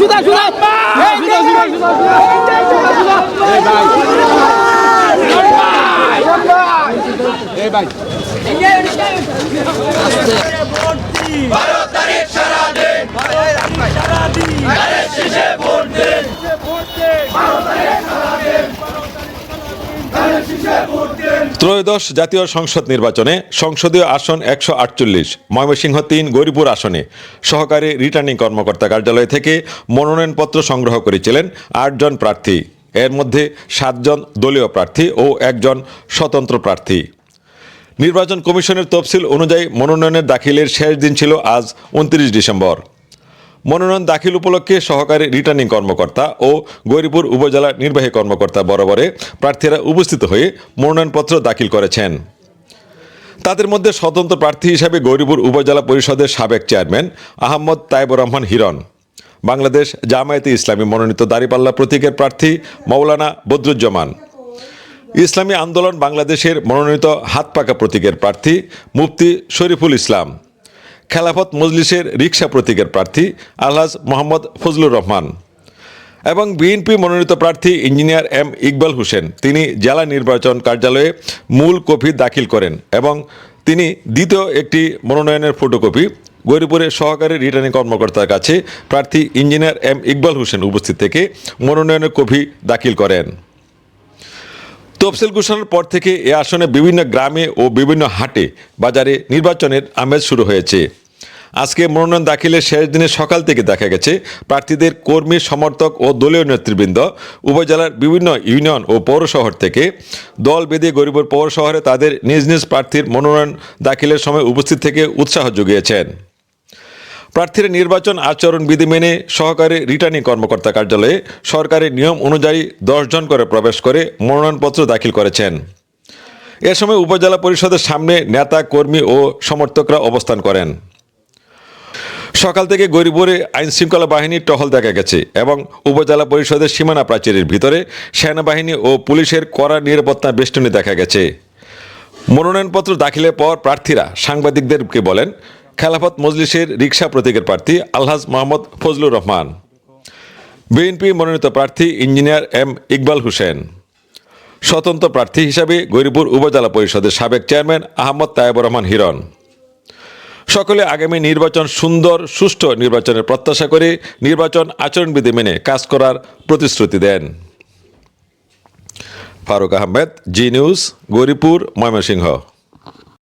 সুদা সুদা। এই সুদা সুদা এই ভাই। এই ভাই। ত্রয়োদশ জাতীয় সংসদ নির্বাচনে সংসদীয় আসন একশো আটচল্লিশ, ময়মনসিংহ তিন, গৌরীপুর আসনে। সহকারী রিটার্নিং কর্মকর্তা কার্যালয় থেকে মনোনয়নপত্র সংগ্রহ করেছিলেন আটজন প্রার্থী। এর মধ্যে সাতজন দলীয় প্রার্থী ও একজন স্বতন্ত্র প্রার্থী। নির্বাচন কমিশনের তফসিল অনুযায়ী মনোনয়নের দাখিলের শেষ দিন ছিল আজ, উনত্রিশ ডিসেম্বর। মনোনয়ন দাখিল উপলক্ষে সহকারী রিটার্নিং কর্মকর্তা ও গৌরীপুর উপজেলা নির্বাহী কর্মকর্তা বরাবরে প্রার্থীরা উপস্থিত হয়ে মনোনয়নপত্র দাখিল করেছেন। তাদের মধ্যে স্বতন্ত্র প্রার্থী হিসাবে গৌরীপুর উপজেলা পরিষদের সাবেক চেয়ারম্যান আহমদ তাইবুর রহমান হিরণ, বাংলাদেশ জামায়াতে ইসলামী মনোনীত দাঁড়িপাল্লা প্রতীকের প্রার্থী মৌলানা বদরুজ্জামান, ইসলামী আন্দোলন বাংলাদেশের মনোনীত হাতপাকা প্রতীকের প্রার্থী মুফতি শরীফুল ইসলাম খেলাফত মজলিসের রিক্সা প্রতীকের প্রার্থী আলহাজ মোহাম্মদ ফজলুর রহমান এবং বিএনপি মনোনীত প্রার্থী ইঞ্জিনিয়ার এম ইকবাল হোসেন। তিনি জেলা নির্বাচন কার্যালয়ে মূল কপি দাখিল করেন এবং তিনি দ্বিতীয় একটি মনোনয়নের ফটোকপি গৌরীপুরের সহকারী রিটার্নিং কর্মকর্তার কাছে প্রার্থী ইঞ্জিনিয়ার এম ইকবাল হোসেন উপস্থিত থেকে মনোনয়নের কপি দাখিল করেন। তফসিল ঘোষণার পর থেকে এ আসনে বিভিন্ন গ্রামে ও বিভিন্ন হাটে বাজারে নির্বাচনের আমেজ শুরু হয়েছে। আজকে মনোনয়ন দাখিলের শেষ দিনে সকাল থেকে দেখা গেছে প্রার্থীদের কর্মী, সমর্থক ও দলীয় নেতৃবৃন্দ। উপজেলার বিভিন্ন ইউনিয়ন ও পৌর শহর থেকে দল বেঁধে গরিবর পৌর শহরে তাদের নিজ নিজ প্রার্থীর মনোনয়ন দাখিলের সময় উপস্থিত থেকে উৎসাহ জুগিয়েছেন প্রার্থীরা নির্বাচন আচরণ বিধি মেনে সহকারী রিটার্নিং কর্মকর্তা কার্যালয়ে সরকারি নিয়ম অনুযায়ী জন করে প্রবেশ করে মনোনয়নপত্র দাখিল করেছেন। এ সময় উপজেলা পরিষদের সামনে নেতা, কর্মী ও সমর্থকরা অবস্থান করেন। সকাল থেকে গরিবরে আইন শৃঙ্খলা বাহিনীর টহল দেখা গেছে এবং উপজেলা পরিষদের সীমানা প্রাচীরের ভিতরে সেনাবাহিনী ও পুলিশের কড়া নিরাপত্তা বেষ্টনী দেখা গেছে। মনোনয়নপত্র দাখিলের পর প্রার্থীরা সাংবাদিকদেরকে বলেন, খেলাফত মজলিসের রিক্সা প্রতীকের প্রার্থী আলহাজ মোহাম্মদ ফজলুর রহমান। বিএনপি মনোনীত প্রার্থী ইঞ্জিনিয়ার এম ইকবাল হোসেন। স্বতন্ত্র প্রার্থী হিসাবে গৌরীপুর উপজেলা পরিষদের সাবেক চেয়ারম্যান আহমদ তায়েবুর রহমান হিরণ। সকলে আগামী নির্বাচন সুন্দর, সুষ্ঠু নির্বাচনের প্রত্যাশা করে নির্বাচন আচরণবিধি মেনে কাজ করার প্রতিশ্রুতি দেন। ফারুক আহমেদ, জি নিউজ, গৌরীপুর, ময়মনসিংহ।